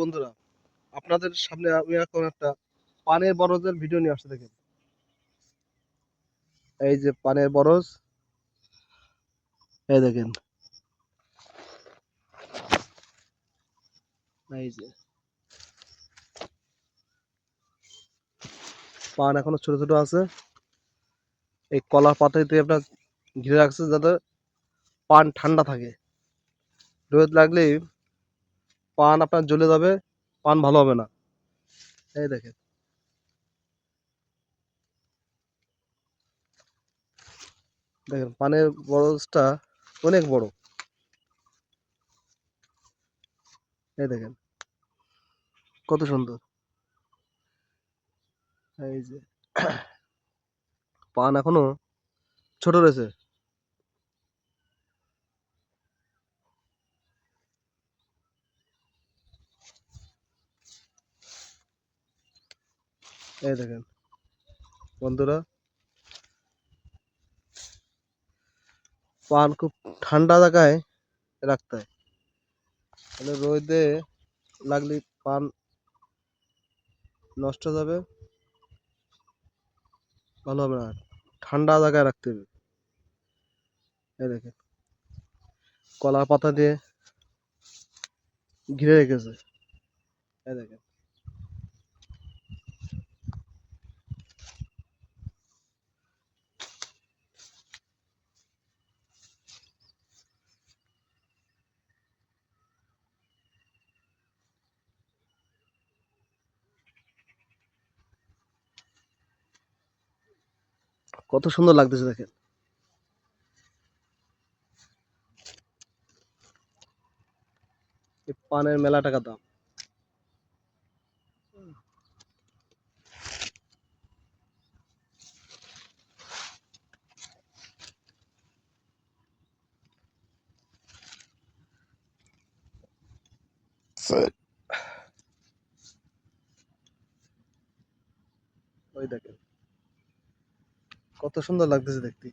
বন্ধুরা, আপনাদের সামনে আমি এখন একটা পানের বরজের ভিডিও নিয়ে আসতে দেখেন। এই যে পানের বরজ, এই দেখেন। এই যে। পান এখনও ছোট ছোট আছে। এই কলার পাতাতে আপনার ঘিরে রাখছে যাতে পান ঠান্ডা থাকে। রোদ লাগলে পান আপনার জ্বলে যাবে, পান ভালো হবে না। এই দেখেন। দেখেন, পানের বরজটা অনেক বড়। এই দেখেন, কত সুন্দর। এই যে, পান এখনও ছোট রয়েছে। এই দেখেন। বন্ধুরা, পান খুব ঠান্ডা জায়গায় রাখতে হয়। তাহলে রোদে লাগলে পান নষ্ট যাবে, ভালো হবে না। ঠান্ডা জায়গায় রাখতে হবে। এই দেখেন কলা পাতা দিয়ে ঘিরে রেখেছে। এই দেখেন কত সুন্দর লাগতেছে দেখেন। এই পানের মেলা টাকা দাম। ওই দেখেন। কত সুন্দর লাগতেছে দেখতে।